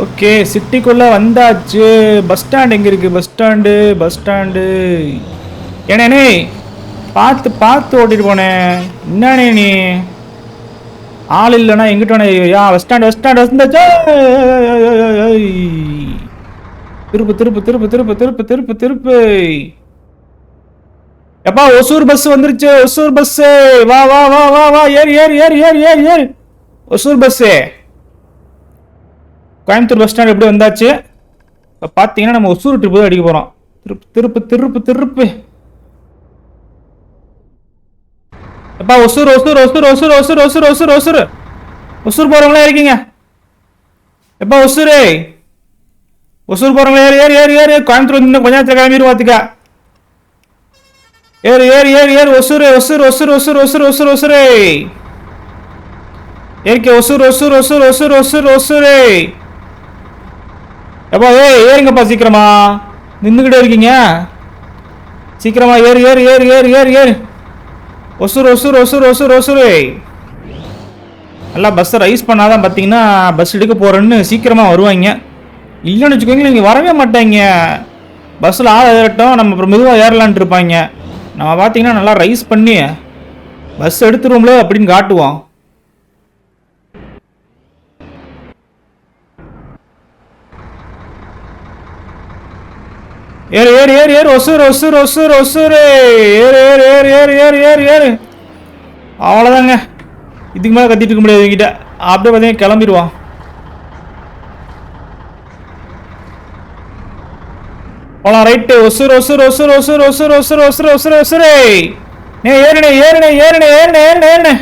Okay சிட்டிக்குள்ளே வந்தாச்சு. Bus stand எங்கே இருக்குது பஸ் ஸ்டாண்டு பஸ் ஸ்டாண்டு. ஏனே பார்த்து பார்த்து ஓட்டிட்டு போனேன் என்னண்ணே நீ? ஆள் இல்லைனா எங்கிட்டோனே யா பஸ் ஸ்டாண்ட் பஸ் ஸ்டாண்ட் வந்தாச்சா? திருப்பு திருப்பு திருப்பு திருப்பு திருப்பு திருப்பு திருப்பு எப்பா ஒசூர் பஸ் வந்துருச்சு ஒசூர் பஸ் வா வா வா வா வா ஏறு ஏறு ஏறு ஏறு ஏறு ஏறு Hosur bus Coimbatore bus stand எப்படி வந்தாச்சு இப்போ பார்த்தீங்கன்னா நம்ம ஒசூர் ட்ரிப்பு தான் அடிக்க போகிறோம் திருப்பு திருப்பு திருப்பு திருப்பு எப்பா ஒசூர் ஒசூர் ஒசூர் ஒசூர் ஒசூர் ஒசூர் ஒசூர் ஒசூர் ஒசூர் போகிறவங்களே இருக்கீங்க எப்பா ஒசூர் ஒசூர் போகிறவங்களே ஏறு ஏறு ஏறு ஏறு கோயம்புத்தூர் வந்து இன்னும் கொஞ்ச நேரத்தில் கிளம்பிடு பார்த்துக்க ஏறு ஏறு ஏறு ஏறு ஒசூர் ஒசூர் ஒசூர் ஒசூர் ஒசூர் ஒசூர் ஒசூர் ஏற்கே ஒசூர் ஒசூர் ஒசூர் ஒசூர் ஒசூர் ஒசூர் எப்பா ஏய் ஏறுங்கப்பா சீக்கிரமா. நின்றுக்கிட்டே இருக்கீங்க. சீக்கிரமா ஏறு ஏறு ஏறு ஏறு ஏறு ஏறு. ஒசூர் ஒசூர் ஒசூர் ஒசூர் ஒசூர். நல்லா பஸ்ஸை ரைஸ் பண்ணாதான் பார்த்தீங்கன்னா பஸ் எடுக்க போகிறேன்னு சீக்கிரமாக வருவாங்க. இல்லைன்னு வச்சுக்கோங்களேன் இங்கே வரவே மாட்டாங்க. பஸ்ஸில் ஆள் ஏறட்டும் நம்ம அப்புறம் மெதுவாக ஏறலான்ட்டு இருப்பாங்க. நம்ம பார்த்தீங்கன்னா நல்லா ரைஸ் பண்ணி பஸ் எடுத்துருவோம்ல அப்படின்னு காட்டுவோம். ஏறு ஏறு ஏறு ஏறு ஒசூர் ஒசூர் ஒசூர் ஒசூர் ஏறு ஏறு ஏறு ஏறு ஏறு ஏறு ஏறு அவ்வளோதாங்க இதுக்கு மேலே கத்திட்டு இருக்க முடியாது இவங்கிட்ட அப்படியே பார்த்தீங்கன்னா கிளம்பிடுவான் போலாம் ரைட்டு ஒசூர் ஒசூர் ஒசூர் ஒசூர் ஒசூர் ஒசூர் ஒசூர் ஒசூர் ஒசூரே நே ஏறுனே ஏறுனே ஏறுனே ஏறுனே ஏறுனே ஏறுனே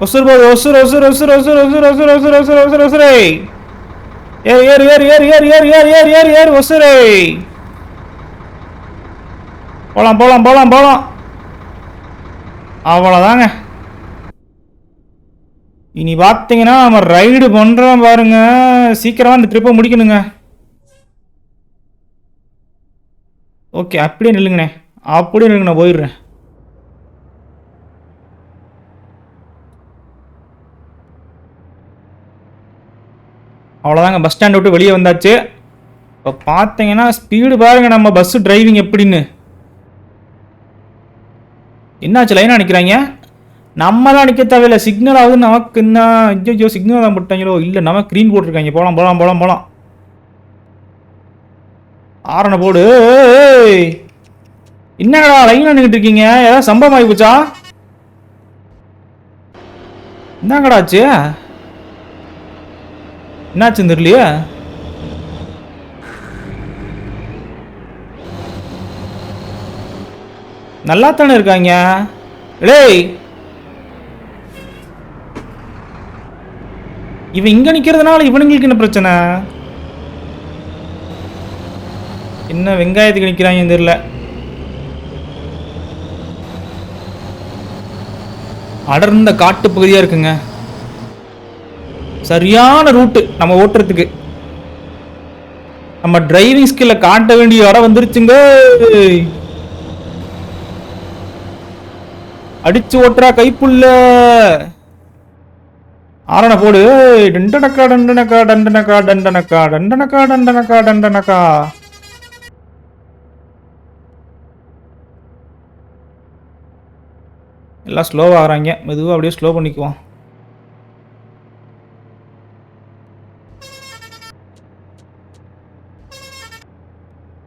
ஒசூர் போது ஒசூர் ஒசூர் ஒசூர் ஒசூர் ஒசூர் ஒசூர் ஒசூர் ஒசூர் ஒசூர் ஒசூரே ஏறு ஏறு ஏறு ஏறு ஏறு ஏறு ஏறு ஏறு ஏறு ஏறு ஒசூரே போகலாம் போகலாம் போகலாம் போகலாம் அவ்வளோதாங்க இனி பார்த்தீங்கன்னா நம்ம ரைடு பண்ணுறோம் பாருங்க. சீக்கிரமாக இந்த ட்ரிப்பை முடிக்கணுங்க. ஓகே அப்படியே நில்லுங்கண்ணே. அப்படியே நில்லுங்க நான் போயிடுறேன். அவ்வளோதாங்க பஸ் ஸ்டாண்ட் விட்டு வெளியே வந்தாச்சு. இப்போ பார்த்தீங்கன்னா ஸ்பீடு பாருங்க நம்ம பஸ்ஸு டிரைவிங் எப்படின்னு. என்னாச்சு லைனாக நிற்கிறாங்க நம்ம தான் நிற்க தேவையில்ல. சிக்னல் ஆகுது நமக்கு என்ன? ஐயோ சிக்னல் தான் போட்டாங்களோ? இல்லை நமக்கு க்ரீன் போட்டிருக்காங்க. போகலாம் போகலாம் போகலாம் போகலாம் ஆரண போடு. என்னடா லைனில் நின்றுட்டு இருக்கீங்க? ஏதாவது சம்பவம் ஆகி போச்சா என்னங்கடா ஆச்சு? என்னாச்சுன்னு தெரியலையே? நல்லா தானே இருக்காங்க? டேய்! இவன் இங்கே நிற்கிறதுனால இவனுங்களுக்கு என்ன பிரச்சனை? என்ன வெங்காயத்துக்கு நிக்கிறாங்கன்னு தெரியல. அடர்ந்த காட்டு பகுதியாக இருக்குங்க. சரியான ரூட்டு நம்ம ஓட்டுறதுக்கு. நம்ம டிரைவிங் ஸ்கில்ல காட்ட வேண்டிய இடம் வந்துருச்சுங்க. அடிச்சு ஓட்டுறா கைப்புள்ள ஆரண போடு. டண்டனக்கா டண்டனக்கா டண்டனக்கா டண்டனக்கா டண்டனக்கா டண்டனக்கா டண்டனக்கா. எல்லாம் ஸ்லோவாகிறாங்க மெதுவாக அப்படியே ஸ்லோ பண்ணிக்குவோம்.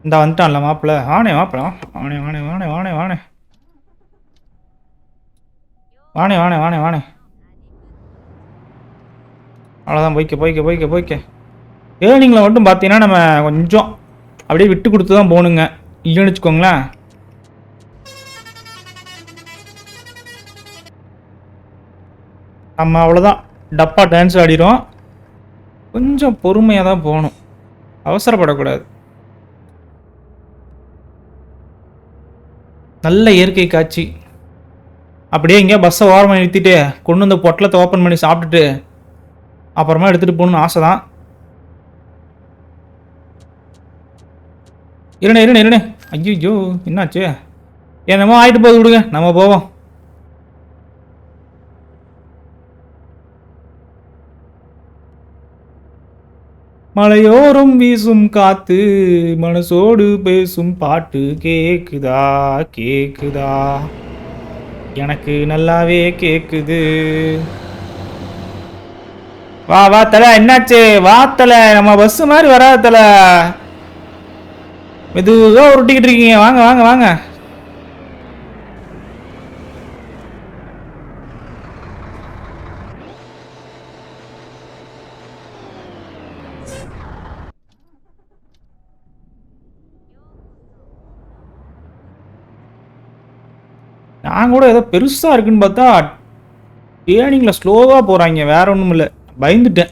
இந்த வந்துட்டான்ல மாப்பிள்ள. வாணே மாப்பிள்ள ஆனே வாணே வாணே வாணே வாணே வாணே வாணே வாணே வாணே. அவ்வளோதான் போய்க்க போய்க்க போய்க்க போய்க்க. ஏர்னிங்கில் மட்டும் பார்த்தீங்கன்னா நம்ம கொஞ்சம் அப்படியே விட்டு கொடுத்து தான் போகணுங்க இல்லைன்னு வச்சுக்கோங்களேன். நம்ம அவ்வளோதான் டப்பா டான்ஸ் ஆடிரும் கொஞ்சம் பொறுமையாக தான் போகணும். அவசரப்படக்கூடாது. நல்ல இயற்கை காட்சி. அப்படியே எங்கேயா பஸ்ஸை ஓரமாக நிறுத்திட்டு கொண்டு வந்து பொட்டலத்தை ஓப்பன் பண்ணி சாப்பிட்டுட்டு அப்புறமா எடுத்துகிட்டு போகணும்னு ஆசை தான் இருண்ணே இருண்ணே இருண்ணே. ஐயோ என்னாச்சு? என்னமோ ஆயிட்டு போகுது விடுங்க. நம்ம போவோம். மலையோரம் வீசும் காத்து மனசோடு பேசும் பாட்டு கேக்குதா கேக்குதா? எனக்கு நல்லாவே கேக்குது. வா வா தல என்னாச்சு? வா தல நம்ம பஸ் மாதிரி வராது தல. மெதுவாக உருட்டிக்கிட்டு இருக்கீங்க. வாங்க வாங்க வாங்க. நான் கூட ஏதோ பெருசாக இருக்குன்னு பார்த்தா டேர்னிங்கில் ஸ்லோவாக போகிறாங்க வேற ஒன்றும் இல்லை. பயந்துட்டேன்.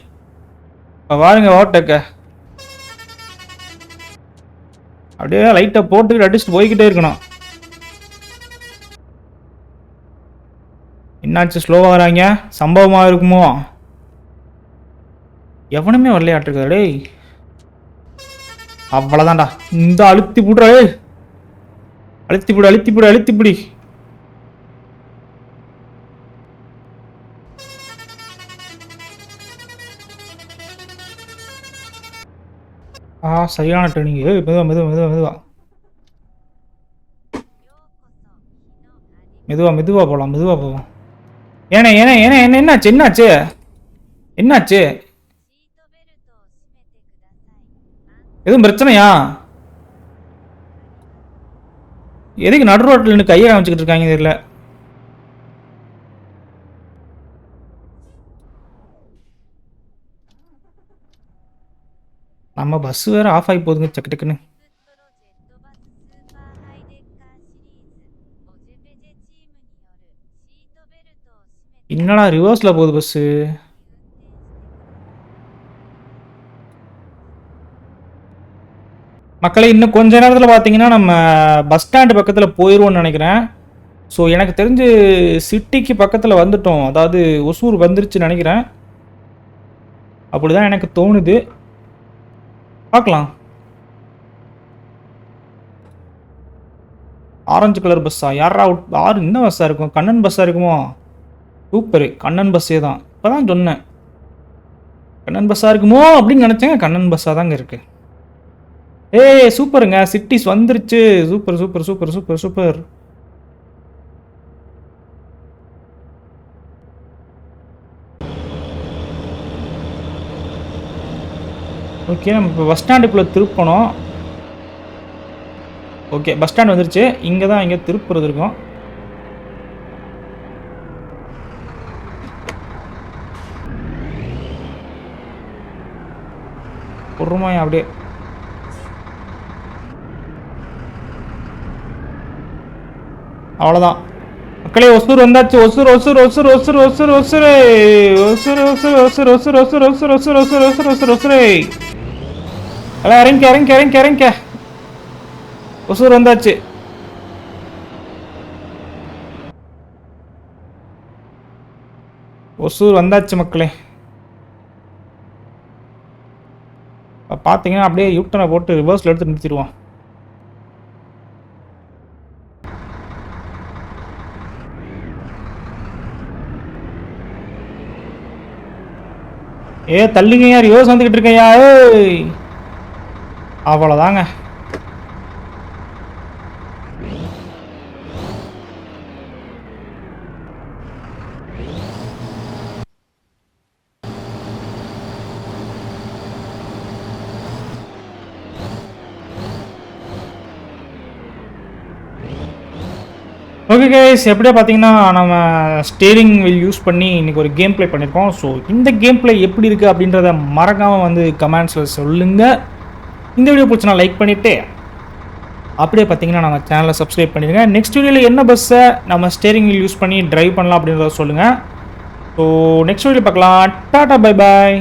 இப்போ வாருங்க ஓட்டக்க. அப்படியே லைட்டை போட்டுக்கிட்டு அடிச்சுட்டு போய்கிட்டே இருக்கணும். என்னாச்சு ஸ்லோவாக வராங்க? சம்பவமாக இருக்குமோ? எவனுமே வரலையாட்டிருக்கா டேய். அவ்வளோதான்டா இந்த அழுத்தி புடுறா அழுத்தி போடு அழுத்தி போடு அழுத்தி பிடி. ஆ சரியான ட்ரெயினிங் மெதுவா மெதுவா மெதுவா மெதுவா. மெதுவா மெதுவா போகலாம் மெதுவா போவோம். ஏண்ணே ஏண்ணே ஏண்ணே என்ன என்னாச்சு என்னாச்சு? என்னாச்சு? எதுவும் பிரச்சனையா? எதுக்கு நடு ரோட்டில் நின்று கையை அமைச்சிக்கிட்டு இருக்காங்க தெரியல. நம்ம பஸ் வேற ஆஃப் ஆகி போகுதுங்க. சக்கு டக்குன்னு. என்னடா ரிவர்ஸில் போகுது பஸ்ஸு மக்களை இன்னும் கொஞ்ச நேரத்தில் பார்த்தீங்கன்னா நம்ம பஸ் ஸ்டாண்டு பக்கத்தில் போயிடுவோம்னு நினைக்கிறேன். ஸோ எனக்கு தெரிஞ்சு சிட்டிக்கு பக்கத்தில் வந்துட்டோம். அதாவது ஒசூர் வந்துருச்சுன்னு நினைக்கிறேன். அப்படிதான் எனக்கு தோணுது. பார்க்கலாம். ஆரஞ்சு கலர் பஸ்ஸா யாரா அவுட் யார் என்ன பஸ்ஸாக இருக்கும்? கண்ணன் பஸ்ஸாக இருக்குமோ? சூப்பரு. கண்ணன் பஸ்ஸே தான். இப்போ தான் சொன்னேன். கண்ணன் பஸ்ஸாக இருக்குமோ? அப்படின்னு நினச்சேங்க. கண்ணன் பஸ்ஸாக தாங்க இருக்கு. ஏய் சூப்பருங்க. சிட்டிஸ் வந்துருச்சு. Super super super super super. Okay நம்ம இப்போ பஸ் ஸ்டாண்டுக்குள்ளே திருப்பணும் ஓகே பஸ் ஸ்டாண்ட் வந்துருச்சு இங்கே தான் இங்கே திருப்புறது இருக்கும் பொறுமையா அப்படியே அவ்வளோதான் மக்களே ஒசூர் வந்தாச்சு ஒசூர் ஒசூர் ஒசூர் ஒசூர் ஒசூர் ஒசூர் ஒசூர் ஒசூர் ஒசூர் ஒசூர் ஒசூர் ஒசூர் ஒசூர் ஒசூர் ஒசூர் ஒசூர் ஒசூர் எல்லாம் இறங்க இறங்க இறங்க இறங்க ஒசூர் வந்தாச்சு. ஒசூர் வந்தாச்சு மக்களே. இப்போ பார்த்தீங்கன்னா அப்படியே யூட்டனை போட்டு ரிவர்ஸில் எடுத்து நிறுத்திடுவோம். ஏ தள்ளிங்க யார்? யோசி வந்துக்கிட்டு இருக்கேன் ஏய். அவ்வளோதாங்க ஓகே கைஸ் எப்படியா பார்த்தீங்கன்னா நம்ம ஸ்டேரிங் வில் யூஸ் பண்ணி இன்றைக்கி ஒரு கேம் ப்ளே பண்ணியிருக்கோம். ஸோ இந்த கேம் ப்ளே எப்படி இருக்குது அப்படின்றத மறக்காமல் வந்து கமெண்ட்ஸில் சொல்லுங்கள் இந்த வீடியோ பிடிச்சினா லைக் பண்ணிவிட்டு அப்படியே பார்த்தீங்கன்னா நம்ம சேனலை சப்ஸ்கிரைப் பண்ணிடுங்க. நெக்ஸ்ட் வீடியோவில் என்ன பஸ்ஸை நம்ம ஸ்டேரிங் வீல் யூஸ் பண்ணி ட்ரைவ் பண்ணலாம் அப்படின்றத சொல்லுங்கள் ஸோ நெக்ஸ்ட் வீடியோ பார்க்கலாம். Tata bye bye